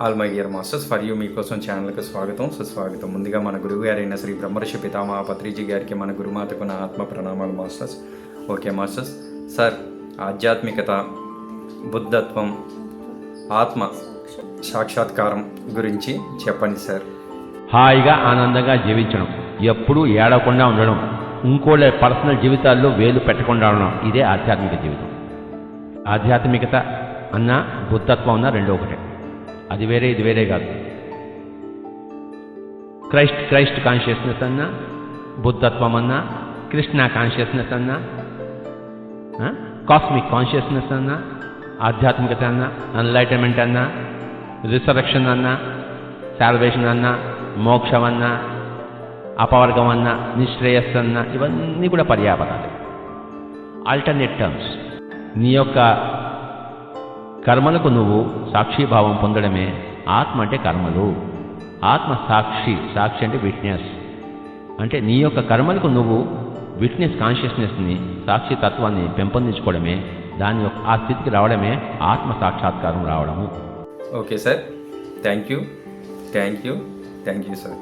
All my dear masters for you మీకోసం ఛానల్కి స్వాగతం. సుస్వాగతం. ముందుగా మన గురువు గారైన శ్రీ బ్రహ్మర్షి పితామహ పత్రిజీ గారికి మన గురుమాతకు నా ఆత్మ ప్రణామాలు మాస్టర్స్. Okay masters. సార్ ఆధ్యాత్మికత బుద్ధత్వం ఆత్మ సాక్షాత్కారం గురించి చెప్పండి సార్. హాయిగా ఆనందంగా జీవించడం ఎప్పుడూ ఏడవకుండా ఉండడం ఇంకోళ్ళ పర్సనల్ జీవితాల్లో వేలు పెట్టకుండా ఉండడం ఇదే ఆధ్యాత్మిక జీవితం. ఆధ్యాత్మికత అన్న బుద్ధత్వం అన్న రెండు ఒకటే. అది వేరే ఇది వేరే కాదు. క్రైస్ట్ క్రైస్ట్ కాన్షియస్నెస్ అన్నా బుద్ధత్వం అన్నా కృష్ణ కాన్షియస్నెస్ అన్నా కాస్మిక్ కాన్షియస్నెస్ అన్నా ఆధ్యాత్మికత అన్నా అన్లైటన్మెంట్ అన్నా రిసరక్షన్ అన్నా శాల్వేషన్ అన్నా మోక్షం అన్నా అపవర్గం అన్నా నిశ్రేయస్సు అన్నా ఇవన్నీ కూడా పర్యాపదాలు ఆల్టర్నేట్ టర్మ్స్ నీ యొక్క కర్మలకు నువ్వు సాక్షిభావం పొందడమే ఆత్మ అంటే కర్మలు. ఆత్మ సాక్షి సాక్షి అంటే విట్నెస్ అంటే నీ యొక్క కర్మలకు నువ్వు విట్నెస్ కాన్షియస్నెస్ని సాక్షి తత్వాన్ని పెంపొందించుకోవడమే దాని యొక్క ఆ స్థితికి రావడమే ఆత్మ సాక్షాత్కారం రావడము. Okay sir thank you thank you thank you sir